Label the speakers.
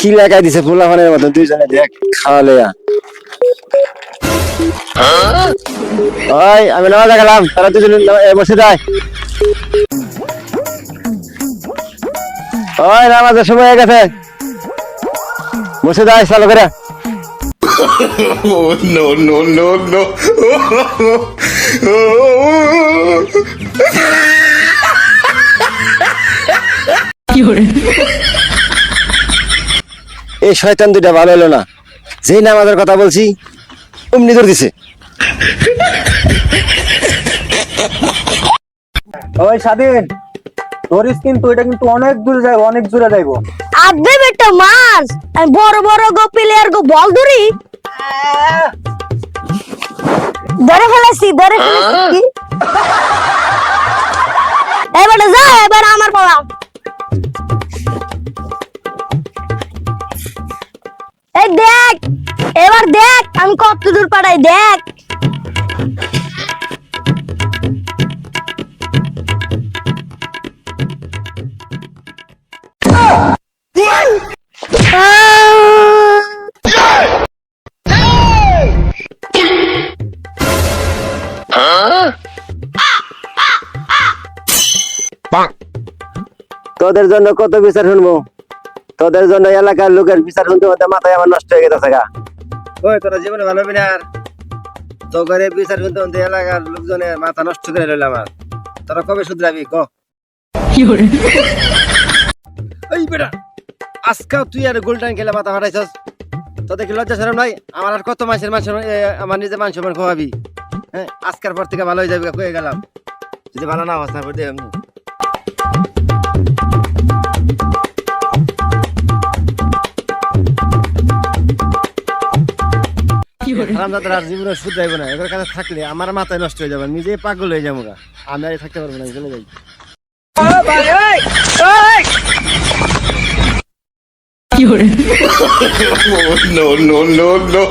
Speaker 1: কি লাগাই দিছে পোলাপানের মতন দুইজনে দেখ খাওয়ালে ওই, আমি নামাজ গেলাম। তারা দুজন বসে যায় ওই, নামাজের সময় হয়ে গেছে। বসে যায় চালু করে! এই শয়তান দুইটা ভালো হলো না। যেই নামাজের কথা বলছি, অমনি করে দিছে।
Speaker 2: ওই স্বাধীন কিন্তু এটা কিন্তু অনেক দূরে অনেক দূরে যাইবো।
Speaker 3: বেটা মাছ। আমি বড় বড় গো প্লেয়ার গো, বল ধরে। ফেলেছি ধরে ফেলেছি এবারে যা, এবার আমার পালা। এই দেখ, এবার দেখ, আমি কত দূর পাঠাই দেখ।
Speaker 1: তোদের জন্য কত বিচার শুনব? তোদের জন্য এলাকার লোকের বিচার শুনতে হতে মাথায় আমার নষ্ট হয়ে গেছে গা। ওই তোরা জীবনে ভালো হবি না আর। তো ঘরে বিচার শুনতে শুনতে এলাকার লোকজনের মাথা নষ্ট করে রইল আমার। তোরা কবে শুধরাবি ক? ওই বেটা আজকাল তুই আর গোল্ডান খেলে মাথা ফাটাইছস। তোদের কি লজ্জা শরম নাই? আমার আর কত মাসের মাংস আমার নিজে মাংস মান খাওয়াবি হ্যাঁ আজকের পর থেকে ভালো হয়ে যাবে কয়ে গেলাম। যদি ভালো না হস না আমি। হারামজাদার আর জীবনে শুধরাইব না এদের কাছে থাকলে আমার মাথায় নষ্ট হয়ে যাবে নিজে পাগল হয়ে যাব। আমি আর থাকতে পারব না চলে যাই
Speaker 4: Oh no no no no!